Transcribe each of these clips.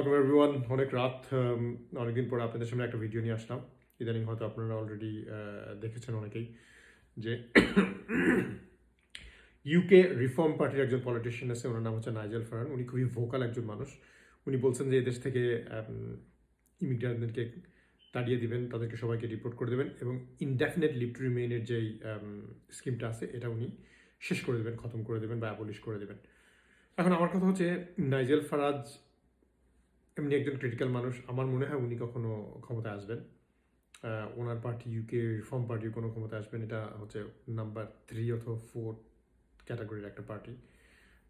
Welcome everyone অনেক রাত অনেকদিন পরে আপনাদের সামনে একটা ভিডিও নিয়ে আসলাম। ইদানিং হয়তো আপনারা অলরেডি দেখেছেন অনেকেই যে ইউকে রিফর্ম পার্টির একজন পলিটিশিয়ান আছে, ওনার নাম হচ্ছে নাইজেল ফারান উনি খুবই ভোকাল একজন মানুষ। উনি বলছেন যে এদেশ থেকে ইমিগ্রান্টদেরকে তাড়িয়ে দিবেন, তাদেরকে সবাইকে রিপোর্ট করে দেবেন এবং ইনডেফিনেট লিভ টু রিমেইনের যেই স্কিমটা আছে, এটা উনি শেষ করে দেবেন, খতম করে দেবেন বা অ্যাবলিশ করে দেবেন। এখন আমার কথা হচ্ছে নাইজেল ফারাজ এমনি একজন ক্রিটিক্যাল মানুষ, আমার মনে হয় উনি কখনো ক্ষমতায় আসবেন। ওনার পার্টি ইউকে রিফর্ম পার্টির কোনো ক্ষমতা আসবেন, এটা হচ্ছে নাম্বার থ্রি অথবা ফোর ক্যাটাগরির একটা পার্টি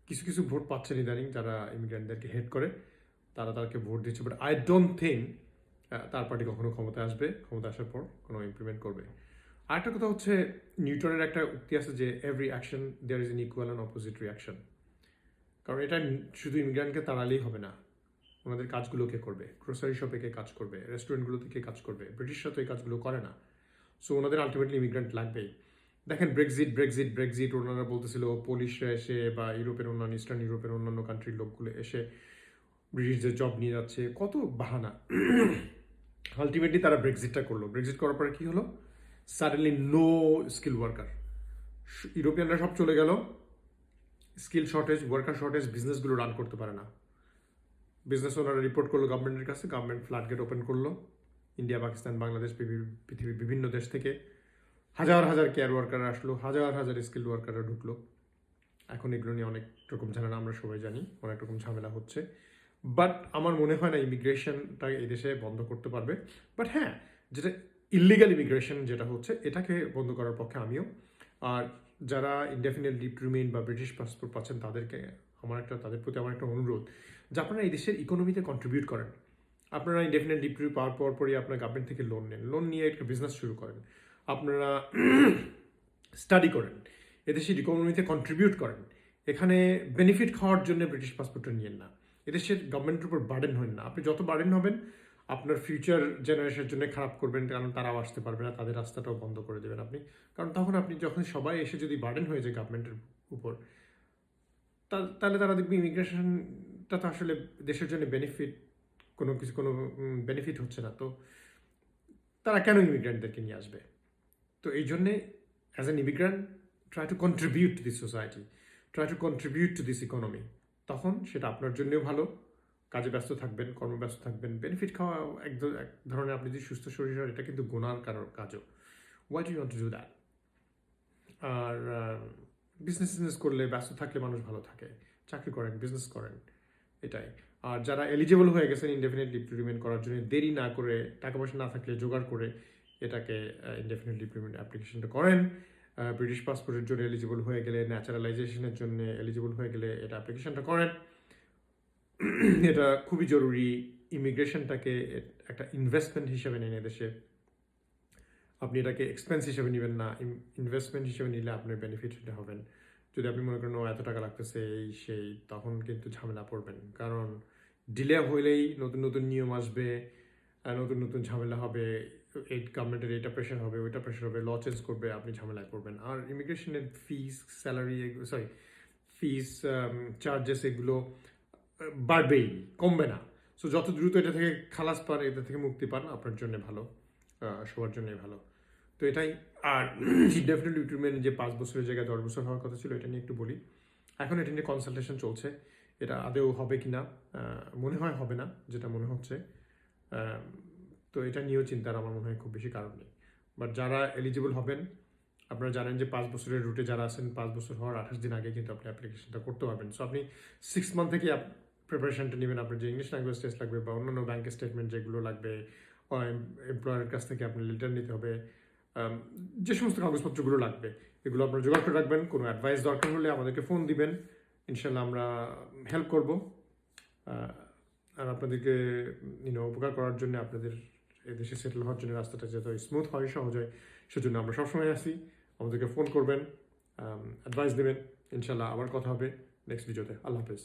কিছু কিছু ভোট পাচ্ছেন ইদানিং যারা ইমিগ্রেন্টদেরকে হেড করে, তারা তাকে ভোট দিচ্ছে বাট আই ডোন্ট থিঙ্ক তার পার্টি কখনো ক্ষমতায় আসবে। ক্ষমতা আসার পর কোনো ইমপ্লিমেন্ট করবে। আরেকটা কথা হচ্ছে নিউটনের একটা উক্তি আছে যে every action there is an equal and opposite reaction কারণ এটা শুধু ইমিগ্রেন্টকে তাড়ালেই হবে না। ওনাদের কাজগুলো কে করবে গ্রোসারি শপে কে কাজ করবে রেস্টুরেন্টগুলোতে কে কাজ করবে ব্রিটিশরা তো এই কাজগুলো করে না। সো ওনাদের আলটিমেটলি ইমিগ্রেন্ট লাগবেই। দেখেন ব্রেক্সিট ব্রেক্সিট ব্রেক্সিট ওনারা বলতেছিল পুলিশরা এসে বা ইউরোপের অন্যান্য ইস্টার্ন ইউরোপের অন্যান্য কান্ট্রির লোকগুলো এসে ব্রিটিশদের জব নিয়ে যাচ্ছে। কত বাহানা। আলটিমেটলি তারা ব্রেক্সিটটা করল। ব্রেক্সিট করার পরে কী হলো? সাডেনলি নো স্কিল ওয়ার্কার ইউরোপিয়ানরা সব চলে গেল। স্কিল শর্টেজ ওয়ার্কার শর্টেজ বিজনেসগুলো রান করতে পারে না। বিজনেস ওনারা রিপোর্ট করল গভর্নমেন্টের কাছে গভর্নমেন্ট ফ্ল্যাট গেট ওপেন করল। ইন্ডিয়া পাকিস্তান বাংলাদেশ পৃথিবী- পৃথিবীর বিভিন্ন দেশ থেকে হাজার হাজার কেয়ার ওয়ার্কার আসলো, হাজার হাজার স্কিল ওয়ার্কাররা ঢুকলো। এখন এগুলো নিয়ে অনেক রকম ঝামেলা, আমরা সবাই জানি, অনেক রকম ঝামেলা হচ্ছে। বাট আমার মনে হয় না ইমিগ্রেশনটা এই দেশে বন্ধ করতে পারবে। বাট হ্যাঁ যেটা ইলিগাল ইমিগ্রেশন যেটা হচ্ছে, এটাকে বন্ধ করার পক্ষে আমিও। আর যারা ইনডেফিনেট লিভ রিমেইন বা ব্রিটিশ পাসপোর্ট পাচ্ছেন তাদেরকে আমার একটা, তাদের প্রতি আমার একটা অনুরোধ। যে আপনারা এই দেশের ইকোনমিতে কন্ট্রিবিউট করেন। আপনারা ইনডেফিনেট লিভ টু পাওয়ার পর পরই আপনার গভর্নমেন্ট থেকে লোন নেন। লোন নিয়ে একটা বিজনেস শুরু করেন। আপনারা স্টাডি করেন। এদেশের ইকোনমিতে কন্ট্রিবিউট করেন। এখানে বেনিফিট খাওয়ার জন্য ব্রিটিশ পাসপোর্টটা নিয়েন না। এদেশের গভর্নমেন্টের উপর বার্ডেন হন না। আপনি যত বার্ডেন হবেন আপনার ফিউচার জেনারেশনের জন্য খারাপ করবেন, কারণ তারাও আসতে পারবে না, তাদের রাস্তাটাও বন্ধ করে দেবেন আপনি। কারণ তখন আপনি যখন সবাই এসে যদি বার্ডেন হয়ে যায় গভর্নমেন্টের উপর তাহলে তারা দেখবে ইমিগ্রেশনটা তো আসলে দেশের জন্য বেনিফিট কোনো কিছু, কোনো বেনিফিট হচ্ছে না। তো তারা কেন ইমিগ্রেন্টদেরকে নিয়ে আসবে? তো এই জন্যে as an immigrant try to contribute to this society try to contribute to this economy তখন সেটা আপনার জন্যেও ভালো। কাজে ব্যস্ত থাকবেন, কর্মব্যস্ত থাকবেন বেনিফিট খাওয়া এক ধরনের আপনি যদি সুস্থ শরীর হয় এটা কিন্তু গোনার কারও কাজও। Why do want to do that R business টিজনেস করলে ব্যস্ত থাকলে মানুষ ভালো থাকে। চাকরি করেন বিজনেস করেন, এটাই। আর যারা এলিজিবল হয়ে গেছেন ইনডেফিনেট লিভ করার জন্য, দেরি না করে, টাকা পয়সা না থাকলে জোগাড় করে এটাকে ইনডেফিনেট লিভ অ্যাপ্লিকেশনটা করেন। ব্রিটিশ পাসপোর্টের জন্য এলিজিবল হয়ে গেলে ন্যাচারালাইজেশনের জন্য এলিজিবল হয়ে গেলে এটা অ্যাপ্লিকেশনটা করেন। এটা খুবই জরুরি ইমিগ্রেশনটাকে একটা ইনভেস্টমেন্ট হিসেবে নেন এদেশে আপনি এটাকে এক্সপেন্স হিসেবে নেবেন না ইনভেস্টমেন্ট হিসেবে নিলে আপনি বেনিফিট হবেন। যদি আপনি মনে করেন, ও, এত টাকা লাগতেছে, এই, সেই, তখন কিন্তু ঝামেলা পড়বেন। কারণ ডিলে হইলেই নতুন নতুন নিয়ম আসবে নতুন নতুন ঝামেলা হবে, এই গভর্নমেন্টের এটা প্রেশার হবে, ওইটা প্রেশার হবে ল চেঞ্জ করবে, আপনি ঝামেলায় পড়বেন। আর ইমিগ্রেশনের fees salary sorry fees charges এগুলো বাড়বেই, কমবে না। সো যত দ্রুত এটা থেকে খালাস পান, এটা থেকে মুক্তি পান, আপনার জন্য ভালো সবার জন্যই ভালো। তো এটাই, আর ডেফিনেটলি ট্রিটমেন্ট যে পাঁচ বছরের জায়গায় দশ বছর হওয়ার কথা ছিল, এটা নিয়ে একটু বলি। এখন এটা নিয়ে কনসালটেশন চলছে। এটা আদেও হবে কি না মনে হয় হবে না, যেটা মনে হচ্ছে। তো এটা নিয়েও চিন্তার আমার মনে হয় খুব বেশি কারণ নেই। বাট যারা এলিজিবল হবেন, আপনারা জানেন যে পাঁচ বছরের রুটে যারা আছেন, পাঁচ বছর হওয়ার আঠাশ দিন আগে কিন্তু আপনি অ্যাপ্লিকেশনটা করতে পারবেন। সো আপনি সিক্স মান্থ থেকে প্রিপারেশনটা নেবেন আপনার যে ইংলিশ ল্যাঙ্গুয়েজ টেস্ট লাগবে বা অন্যান্য ব্যাংকের স্টেটমেন্ট যেগুলো লাগবে এমপ্লয়ারের কাছ থেকে আপনি লেটার নিতে হবে যে সমস্ত কাগজপত্রগুলো লাগবে, এগুলো আপনারা জোগাড় করে রাখবেন। কোনো অ্যাডভাইস দরকার হলে আমাদেরকে ফোন দিবেন। ইনশাল্লাহ আমরা হেল্প করব। আর আপনাদেরকে ইউনো উপকার করার জন্য আপনাদের এদেশে সেটেল হওয়ার জন্য রাস্তাটা যাতে স্মুথ হয়, সহজ হয়, সেজন্য আমরা সবসময় আসি আমাদেরকে ফোন করবেন অ্যাডভাইস দেবেন। ইনশাল্লাহ আবার কথা হবে নেক্সট ভিডিওতে আল্লাহ হাফেজ।